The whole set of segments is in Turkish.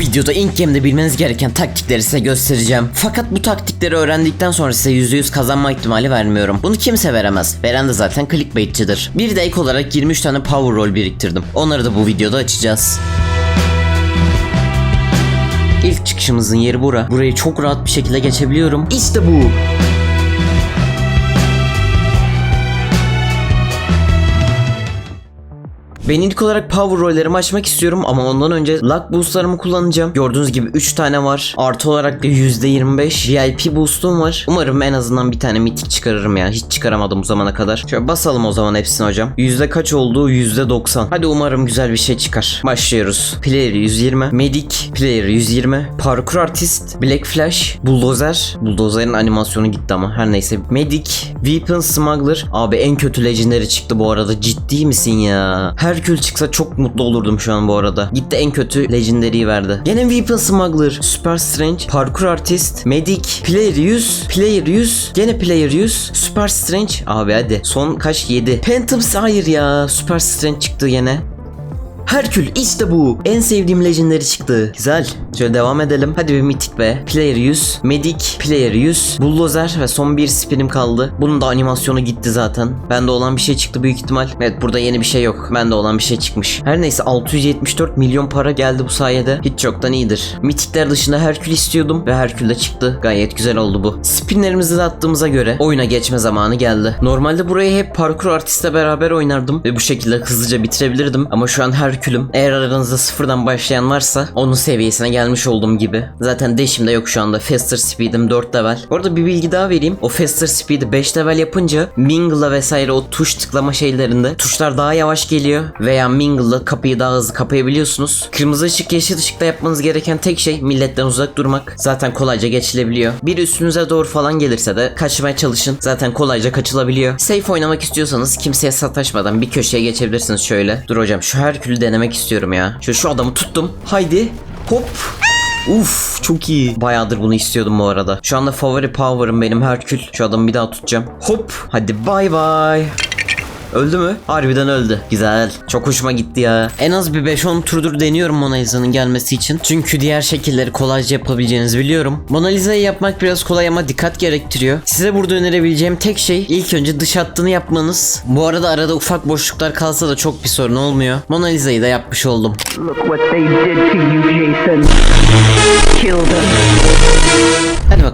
videoda Ink Game'de bilmeniz gereken taktikleri size göstereceğim. Fakat bu taktikleri öğrendikten sonra size %100 kazanma ihtimali vermiyorum. Bunu kimse veremez. Veren de zaten clickbaitçidir. Bir de ek olarak 23 tane power roll biriktirdim. Onları da bu videoda açacağız. İlk çıkışımızın yeri bura. Burayı çok rahat bir şekilde geçebiliyorum. İşte bu. Ben ilk olarak power rollerimi açmak istiyorum ama ondan önce luck boostlarımı kullanacağım. Gördüğünüz gibi 3 tane var. Artı olarak da %25 VIP boostum var. Umarım en azından bir tane mitik çıkarırım ya. Hiç çıkaramadım bu zamana kadar. Şöyle basalım o zaman hepsini hocam. Yüzde kaç olduğu %90. Hadi umarım güzel bir şey çıkar. Başlıyoruz. Player 120. Medic. Player 120. Parkour Artist. Black Flash. Bulldozer. Bulldozer'in animasyonu gitti ama her neyse. Medic. Weapon Smuggler. Abi en kötü legendary çıktı bu arada. Ciddi misin ya? Herkül çıksa çok mutlu olurdum şu an bu arada. Gitti en kötü legendary'i verdi. Gene Weapon Smuggler. Super Strange. Parkour Artist. Medic. Player 100. Player 100. Gene Player 100. Super Strange. Abi hadi. Son kaç? 7. Phantom Sire ya. Super Strange çıktı yine. Herkül işte bu. En sevdiğim legendary çıktı. Güzel. Şöyle devam edelim. Hadi bir mitik be. Player 100, Medic, Player 100, Bulldozer ve son bir spinim kaldı. Bunun da animasyonu gitti zaten. Bende olan bir şey çıktı büyük ihtimal. Evet burada yeni bir şey yok. Bende olan bir şey çıkmış. Her neyse 674 milyon para geldi bu sayede. Hiç çoktan iyidir. Mitikler dışında Herkül istiyordum ve Herkül de çıktı. Gayet güzel oldu bu. Spinlerimizi de attığımıza göre oyuna geçme zamanı geldi. Normalde burayı hep parkur artistle beraber oynardım ve bu şekilde hızlıca bitirebilirdim. Ama şu an Herkül'üm. Eğer aranızda sıfırdan başlayan varsa onun seviyesine gelmiş olduğum gibi. Zaten deşim de yok şu anda. Faster Speed'im 4 level. Bu arada bir bilgi daha vereyim. O Faster Speed'i 5 level yapınca Mingle'la vesaire o tuş tıklama şeylerinde tuşlar daha yavaş geliyor veya Mingle'la kapıyı daha hızlı kapayabiliyorsunuz. Kırmızı ışık yeşil ışıkta yapmanız gereken tek şey milletten uzak durmak. Zaten kolayca geçilebiliyor. Bir üstünüze doğru falan gelirse de kaçmaya çalışın. Zaten kolayca kaçılabiliyor. Safe oynamak istiyorsanız kimseye sataşmadan bir köşeye geçebilirsiniz şöyle. Dur hocam şu Herkül'ü denemek istiyorum ya. Şu, şu adamı tuttum. Haydi. Hop. Uf çok iyi. Bayağıdır bunu istiyordum bu arada. Şu anda favori power'ım benim Herkül. Şu adamı bir daha tutacağım. Hop. Hadi bay bay. Öldü mü? Harbiden öldü. Güzel. Çok hoşuma gitti ya. En az bir 5-10 turdur deniyorum Mona Lisa'nın gelmesi için. Çünkü diğer şekilleri kolayca yapabileceğinizi biliyorum. Mona Lisa'yı yapmak biraz kolay ama dikkat gerektiriyor. Size burada önerebileceğim tek şey ilk önce dış hattını yapmanız. Bu arada arada ufak boşluklar kalsa da çok bir sorun olmuyor. Mona Lisa'yı da yapmış oldum. Look what they did to you, Jason.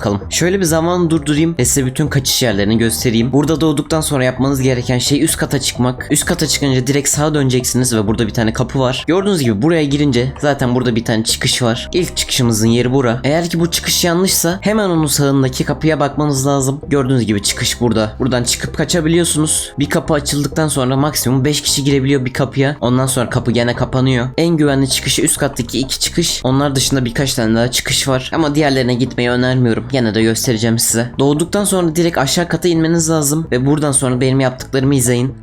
Bakalım. Şöyle bir zaman durdurayım ve size bütün kaçış yerlerini göstereyim. Burada doğduktan sonra yapmanız gereken şey üst kata çıkmak. Üst kata çıkınca direkt sağa döneceksiniz ve burada bir tane kapı var. Gördüğünüz gibi buraya girince zaten burada bir tane çıkış var. İlk çıkışımızın yeri bura. Eğer ki bu çıkış yanlışsa hemen onun sağındaki kapıya bakmanız lazım. Gördüğünüz gibi çıkış burada. Buradan çıkıp kaçabiliyorsunuz. Bir kapı açıldıktan sonra maksimum 5 kişi girebiliyor bir kapıya. Ondan sonra kapı gene kapanıyor. En güvenli çıkışı üst kattaki iki çıkış. Onlar dışında birkaç tane daha çıkış var. Ama diğerlerine gitmeyi önermiyorum. Gene de göstereceğim size. Doğduktan sonra direkt aşağı kata inmeniz lazım. Ve buradan sonra benim yaptıklarımı izleyin.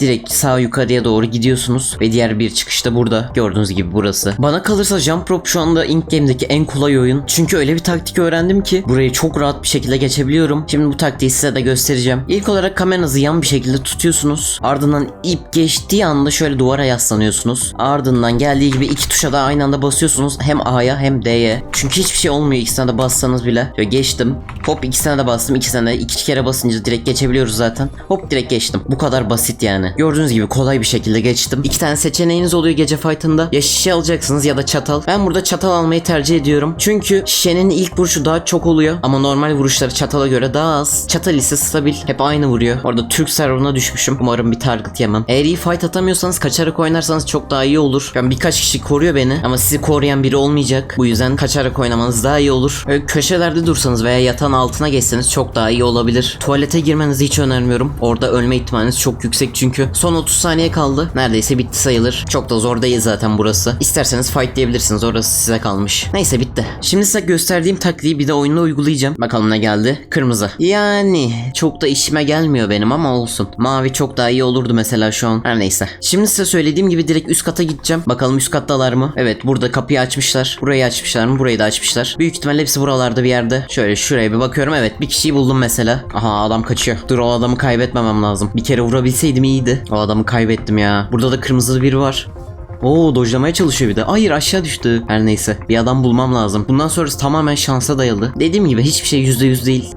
Direkt sağ yukarıya doğru gidiyorsunuz ve diğer bir çıkış da burada. Gördüğünüz gibi burası. Bana kalırsa Jump Rope şu anda Ink Game'deki en kolay oyun. Çünkü öyle bir taktik öğrendim ki burayı çok rahat bir şekilde geçebiliyorum. Şimdi bu taktiği size de göstereceğim. İlk olarak kameranızı yan bir şekilde tutuyorsunuz. Ardından ip geçtiği anda şöyle duvara yaslanıyorsunuz. Ardından geldiği gibi iki tuşa da aynı anda basıyorsunuz. Hem A'ya hem D'ye. Çünkü hiçbir şey olmuyor ikisine de bassanız bile. Şöyle geçtim. Hop ikisine de bastım. İkisine de iki kere basınca direkt geçebiliyoruz zaten. Hop direkt geçtim. Bu kadar basit yani. Gördüğünüz gibi kolay bir şekilde geçtim. İki tane seçeneğiniz oluyor gece fight'ında. Ya şişe alacaksınız ya da çatal. Ben burada çatal almayı tercih ediyorum. Çünkü şişenin ilk vuruşu daha çok oluyor. Ama normal vuruşları çatala göre daha az. Çatal ise stabil. Hep aynı vuruyor. Orada Türk serverına düşmüşüm. Umarım bir target yemem. Eğer iyi fight atamıyorsanız kaçarak oynarsanız çok daha iyi olur. Yani birkaç kişi koruyor beni. Ama sizi koruyan biri olmayacak. Bu yüzden kaçarak oynamanız daha iyi olur. Öyle köşelerde dursanız veya yatağın altına geçseniz çok daha iyi olabilir. Tuvalete girmenizi hiç önermiyorum. Orada ölme ihtimaliniz çok yüksek çünkü. Son 30 saniye kaldı. Neredeyse bitti sayılır. Çok da zor değil zaten burası. İsterseniz fight diyebilirsiniz. Orası size kalmış. Neyse bitti. Şimdi size gösterdiğim taktiği bir de oyunda uygulayacağım. Bakalım ne geldi? Kırmızı. Yani çok da işime gelmiyor benim ama olsun. Mavi çok daha iyi olurdu mesela şu an. Her neyse. Şimdi size söylediğim gibi direkt üst kata gideceğim. Bakalım üst kattalar mı? Evet burada kapıyı açmışlar. Burayı açmışlar mı? Burayı da açmışlar. Büyük ihtimalle hepsi buralarda bir yerde. Şöyle şuraya bir bakıyorum. Evet bir kişiyi buldum mesela. Aha adam kaçıyor. Dur o adamı kaybetmemem lazım. Bir kere vurabilseydim iyiydi. O adamı kaybettim ya. Burada da kırmızılı biri var. Oo dojlamaya çalışıyor bir de. Hayır aşağı düştü. Her neyse bir adam bulmam lazım. Bundan sonrası tamamen şansa dayalı. Dediğim gibi hiçbir şey %100 değil.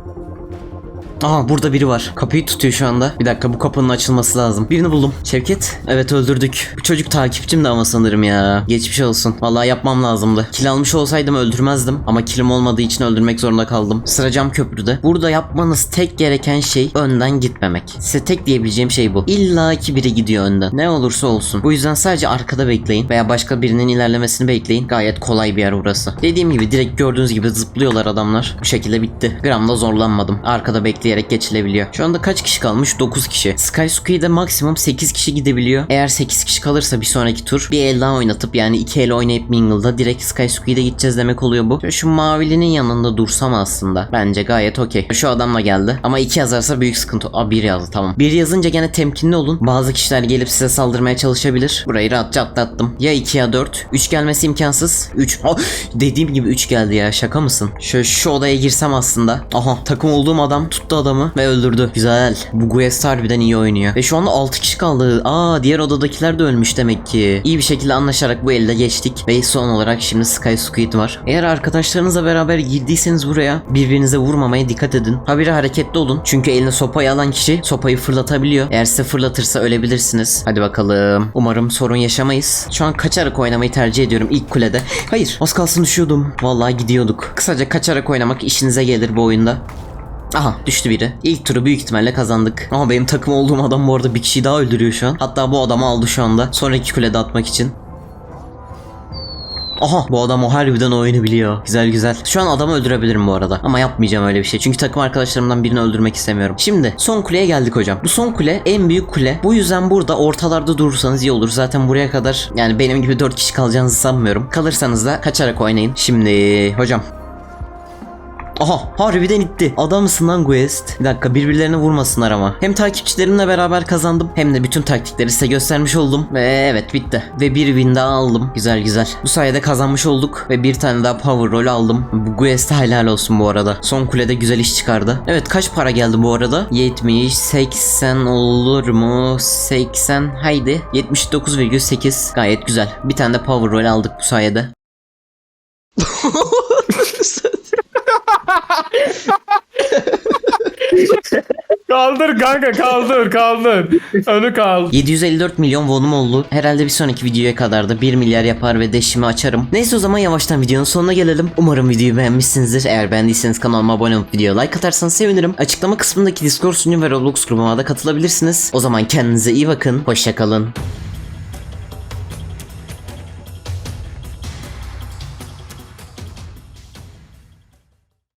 Aha burada biri var. Kapıyı tutuyor şu anda. Bir dakika bu kapının açılması lazım. Birini buldum. Şevket. Evet öldürdük. Bu çocuk takipçim de ama sanırım ya. Geçmiş olsun. Vallahi yapmam lazımdı. Kil almış olsaydım öldürmezdim. Ama kilim olmadığı için öldürmek zorunda kaldım. Sıra cam köprüde. Burada yapmanız tek gereken şey önden gitmemek. Size tek diyebileceğim şey bu. İlla ki biri gidiyor önden. Ne olursa olsun. Bu yüzden sadece arkada bekleyin. Veya başka birinin ilerlemesini bekleyin. Gayet kolay bir yer burası. Dediğim gibi direkt gördüğünüz gibi zıplıyorlar adamlar. Bu şekilde bitti. Gramda zorlanmadım. Arkada bekleyerek geçilebiliyor. Şu anda kaç kişi kalmış? 9 kişi. Skysuki'de maksimum 8 kişi gidebiliyor. Eğer 8 kişi kalırsa bir sonraki tur bir el daha oynatıp yani 2 el oynayıp Mingle'da direkt Skysuki'de gideceğiz demek oluyor bu. Şu- mavilinin yanında dursam aslında. Bence gayet okey. Şu adam da geldi. Ama 2 yazarsa büyük sıkıntı. Aa 1 yazdı tamam. 1 yazınca gene temkinli olun. Bazı kişiler gelip size saldırmaya çalışabilir. Burayı rahatça atlattım. Ya 2 ya 4. 3 gelmesi imkansız. 3. dediğim gibi 3 geldi ya şaka mısın? Şöyle şu odaya girsem aslında. Aha takım olduğum adam tuttu adamı ve öldürdü. Güzel. Bu Guest harbiden iyi oynuyor. Ve şu anda 6 kişi kaldı. Aa diğer odadakiler de ölmüş demek ki. İyi bir şekilde anlaşarak bu elde geçtik. Ve son olarak şimdi Sky Squid var. Eğer arkadaşlarınızla beraber girdiyseniz buraya birbirinize vurmamaya dikkat edin. Habire hareketli olun. Çünkü eline sopayı alan kişi sopayı fırlatabiliyor. Eğer size fırlatırsa ölebilirsiniz. Hadi bakalım. Umarım sorun yaşamayız. Şu an kaçarak oynamayı tercih ediyorum ilk kulede. Hayır az kalsın düşüyordum. Vallahi gidiyorduk. Kısaca kaçarak oynamak işinize gelir bu oyunda. Aha düştü biri. İlk turu büyük ihtimalle kazandık. Ama benim takım olduğum adam bu arada bir kişiyi daha öldürüyor şu an. Hatta bu adamı aldı şu anda. Sonraki kulede atmak için. Aha bu adam o harbiden oyunu biliyor. Güzel güzel. Şu an adamı öldürebilirim bu arada. Ama yapmayacağım öyle bir şey. Çünkü takım arkadaşlarımdan birini öldürmek istemiyorum. Şimdi son kuleye geldik hocam. Bu son kule en büyük kule. Bu yüzden burada ortalarda durursanız iyi olur. Zaten buraya kadar yani benim gibi 4 kişi kalacağınızı sanmıyorum. Kalırsanız da kaçarak oynayın. Şimdi hocam Aha harbiden itti. Adamsın lan Quest. Bir dakika birbirlerine vurmasınlar ama. Hem takipçilerimle beraber kazandım hem de bütün taktikleri size göstermiş oldum. Ve evet bitti. Ve bir win daha aldım. Güzel güzel. Bu sayede kazanmış olduk ve bir tane daha power roll aldım. Bu Quest'e helal olsun bu arada. Son kulede güzel iş çıkardı. Evet kaç para geldi bu arada? 70, 80 olur mu? 80 haydi. 79,8 gayet güzel. Bir tane de power roll aldık bu sayede. Kaldır kanka kaldır kaldır. Önü kaldır. 754 milyon wonum oldu. Herhalde bir sonraki videoya kadar da 1 milyar yapar ve deşimi açarım. Neyse o zaman yavaştan videonun sonuna gelelim. Umarım videoyu beğenmişsinizdir. Eğer beğendiyseniz kanalıma abone olup videoya like atarsanız sevinirim. Açıklama kısmındaki Discord sunucu ve Roblox grubuma da katılabilirsiniz. O zaman kendinize iyi bakın. Hoşçakalın.